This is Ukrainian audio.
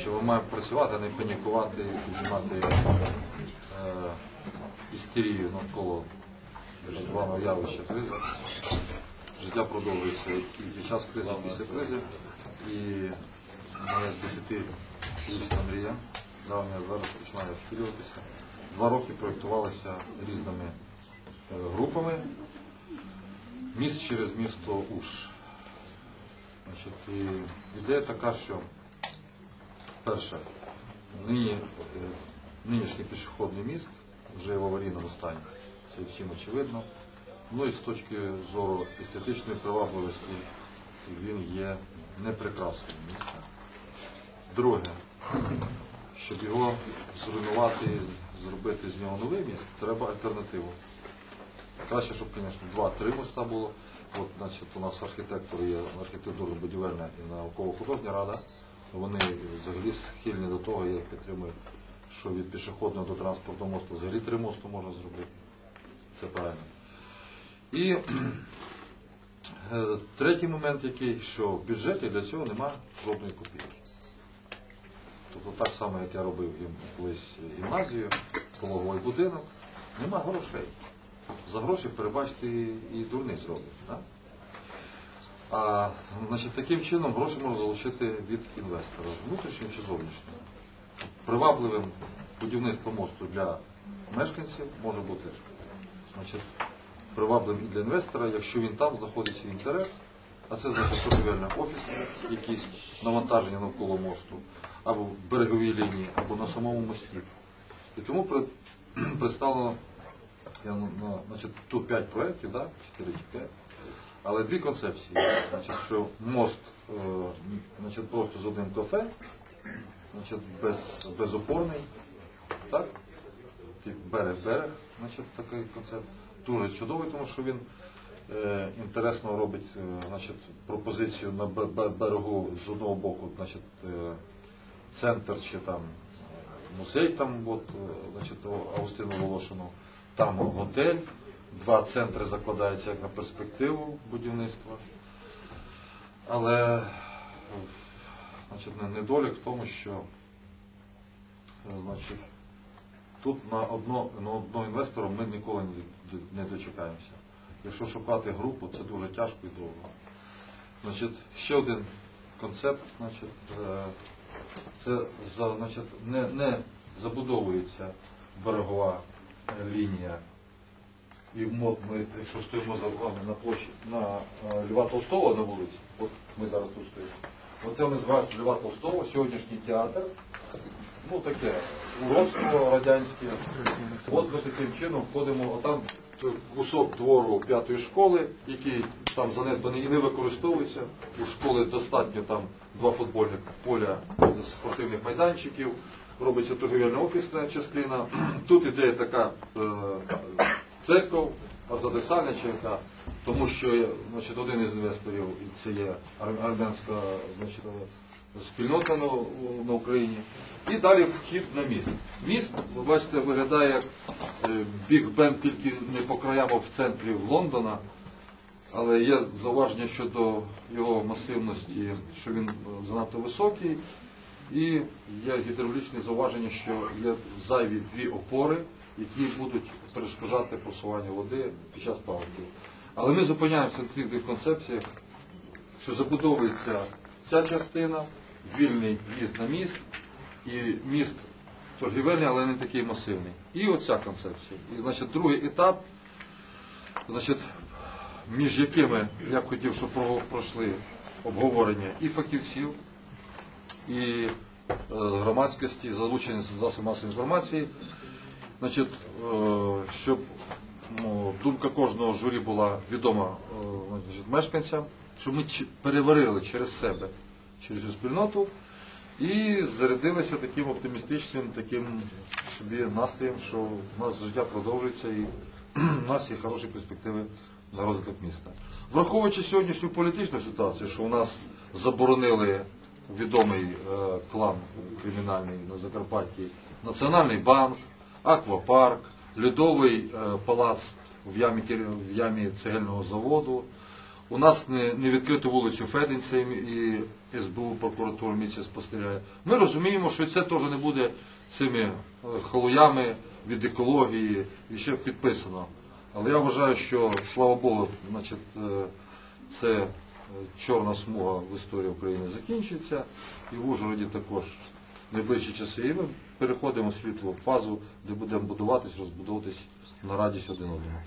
що ми маємо працювати, не панікувати, піднімати е, істерію навколо званого явища кризи. Життя продовжується і під час кризи, і після кризи. І моя десятирічна мрія давня зараз починає втілюватися. Два роки проєктувалися різними е, групами. Міст через місто Уж. Значить, і ідея така, що перше, нині, е, нинішній пішохідний міст вже в аварійному стані. Це всім очевидно. Ну і з точки зору естетичної привабливості він є непрекрасним містом. Друге, щоб його зруйнувати, зробити з нього новий міст, треба альтернативу. Краще, щоб, звісно, два-три моста було. От, значить, у нас архітектор є архітектурно-будівельна і науково-художня рада. Вони взагалі схильні до того, я підтримую, що від пішохідного до транспортного мосту взагалі три мосту можна зробити. Це правильно. І е, третій момент, який, що в бюджеті для цього нема жодної копійки. Тобто так само, як я робив колись гімназію, пологовий будинок, нема грошей. За гроші перебачте і, дурниць робить. А значить, таким чином гроші можна залучити від інвестора, внутрішнього чи зовнішнього. Привабливим будівництво мосту для мешканців може бути значить, привабливим і для інвестора, якщо він там знаходить свій інтерес, а це значить торгівельне офісне, якісь навантаження навколо мосту, або в береговій лінії, або на самому мості. І тому при- представлено я, ну, значить, тут 5 проєктів, да? 4 чи 5, але дві концепції. Значить, що мост е, значить, просто з одним кафе, значить, без, безопорний, так? Берег-берег, значить, такий концепт. Дуже чудовий, тому що він е, інтересно робить е, значить, пропозицію на бе- бе- берегу з одного боку, значить, е, центр чи там е, музей, там, от, е, значить, о- Волошину, там готель, два центри закладаються як на перспективу будівництва. Але значить, недолік в тому, що значить, тут на одно, одного інвестора ми ніколи не, дочекаємося. Якщо шукати групу, це дуже тяжко і довго. Значить, ще один концепт, значить, е, це значить, не, не забудовується берегова лінія. І мо- ми, якщо стоїмо за вами на площі на е, Льва Толстого на вулиці, от ми зараз тут стоїмо. Оце вони називають Льва Толстого, сьогоднішній театр. Ну таке, уродство радянське. От ми таким чином входимо, отам кусок двору п'ятої школи, який там занедбаний і не використовується. У школи достатньо там два футбольних поля спортивних майданчиків, робиться торгівельна офісна частина. Тут ідея така е, церков, ортодоксальна чи тому що значить, один із інвесторів, це є армянська значить, спільнота на, на Україні. І далі вхід на міст. Міст, ви бачите, виглядає як е, Біг Бен тільки не по краям, а в центрі Лондона. Але є зауваження щодо його масивності, що він е, занадто високий. І є гідравлічне зауваження, що є зайві дві опори, які будуть перешкоджати просуванню води під час паводків. Але ми зупиняємося на цих двох концепціях, що забудовується ця частина, вільний в'їзд на міст і міст торгівельний, але не такий масивний. І оця концепція. І значить, другий етап, значить, між якими я б хотів, щоб пройшли обговорення і фахівців, і е, громадськості, залучення засобів масової інформації, значить, е, щоб ну, думка кожного журі була відома е, значить, мешканцям, щоб ми переварили через себе, через цю спільноту і зарядилися таким оптимістичним таким собі настроєм, що у нас життя продовжується і у нас є хороші перспективи на розвиток міста. Враховуючи сьогоднішню політичну ситуацію, що у нас заборонили відомий е, клан кримінальний на Закарпатті, Національний банк, Аквапарк, Льодовий е, палац в ямі, в ямі цегельного заводу. У нас не, не відкрито вулицю Феденця і СБУ, прокуратура місяць спостерігає. Ми розуміємо, що це теж не буде цими е, халуями від екології і ще підписано. Але я вважаю, що слава Богу, значить, е, це чорна смуга в історії України закінчиться, і в Ужгороді також в найближчі часи. І ми переходимо в світлу фазу, де будемо будуватись, розбудовуватись на радість один одному.